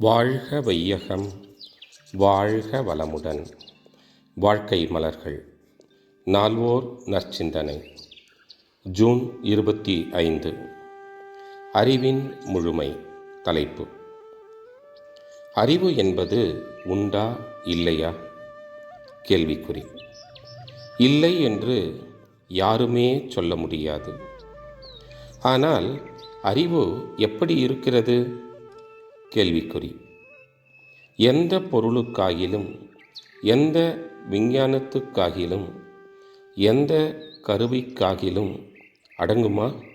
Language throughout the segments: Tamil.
வாழ்க வையகம் வாழ்க வளமுடன். வாழ்க்கை மலர்கள். நால்வோர் நற்சிந்தனை. ஜூன் இருபத்தி ஐந்து. அறிவின் முழுமை தலைப்பு. அறிவு என்பது உண்டா இல்லையா? கேள்விக்குறி. இல்லை என்று யாருமே சொல்ல முடியாது. ஆனால் அறிவு எப்படி இருக்கிறது? கேள்விக்குறி. எந்த பொருளுக்காகிலும் எந்த விஞ்ஞானத்துக்காகிலும் எந்த கருவிக்காகிலும் அடங்குமா?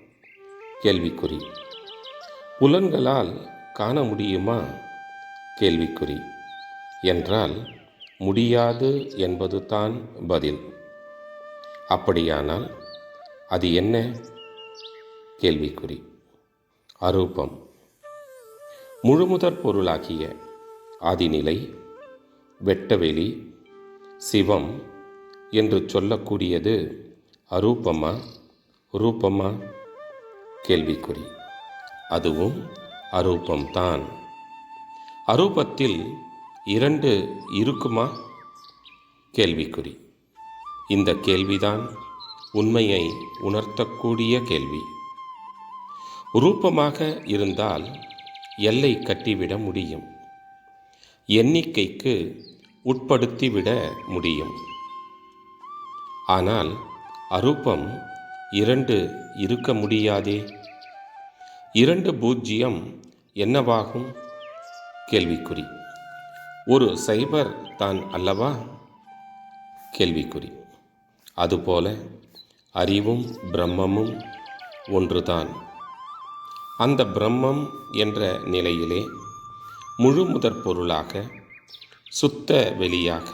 கேள்விக்குறி. புலன்களால் காண முடியுமா? கேள்விக்குறி. என்றால் முடியாது என்பது தான் பதில். அப்படியானால் அது என்ன? கேள்விக்குறி. அரூபம். முழுமுதற் பொருளாகிய ஆதிநிலை வெட்டவெளி சிவம் என்று சொல்லக்கூடியது அரூபமா? ரூபமா? கேள்விக்குறி. அதுவும் அரூபம்தான். அரூபத்தில் இரண்டு இருக்குமா? கேள்விக்குறி. இந்த கேள்விதான் உண்மையை உணர்த்தக்கூடிய கேள்வி. ரூபமாக இருந்தால் எல்லை கட்டிவிட முடியும். எண்ணிக்கைக்கு உட்படுத்திவிட முடியும். ஆனால் அரூபம் இரண்டு இருக்க முடியாதே? இரண்டு பூஜ்ஜியம் என்னவாகும்? கேள்விக்குறி. ஒரு சைபர் தான் அல்லவா? கேள்விக்குறி. அதுபோல அறிவும் பிரம்மமும் ஒன்றுதான். அந்த பிரம்மம் என்ற நிலையிலே முழு முதற் பொருளாக சுத்த வெளியாக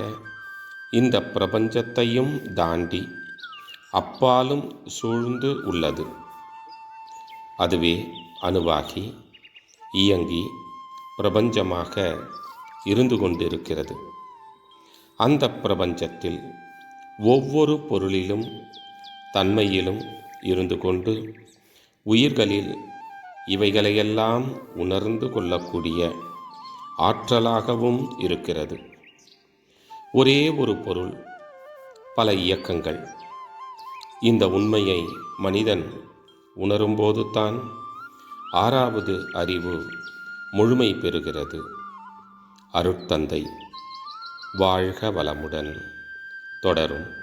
இந்த பிரபஞ்சத்தையும் தாண்டி அப்பாலும் சூழ்ந்து உள்ளது. அதுவே அணுவாகி இயங்கி பிரபஞ்சமாக இருந்து கொண்டிருக்கிறது. அந்த பிரபஞ்சத்தில் ஒவ்வொரு பொருளிலும் தன்மையிலும் இருந்து கொண்டு உயிர்களில் இவைகளையெல்லாம் உணர்ந்து கொள்ளக்கூடிய ஆற்றலாகவும் இருக்கிறது. ஒரே ஒரு பொருள் பல இயக்கங்கள். இந்த உண்மையை மனிதன் உணரும்போது தான் ஆறாவது அறிவு முழுமை பெறுகிறது. அருட்தந்தை வாழ்க வளமுடன் தொடரும்.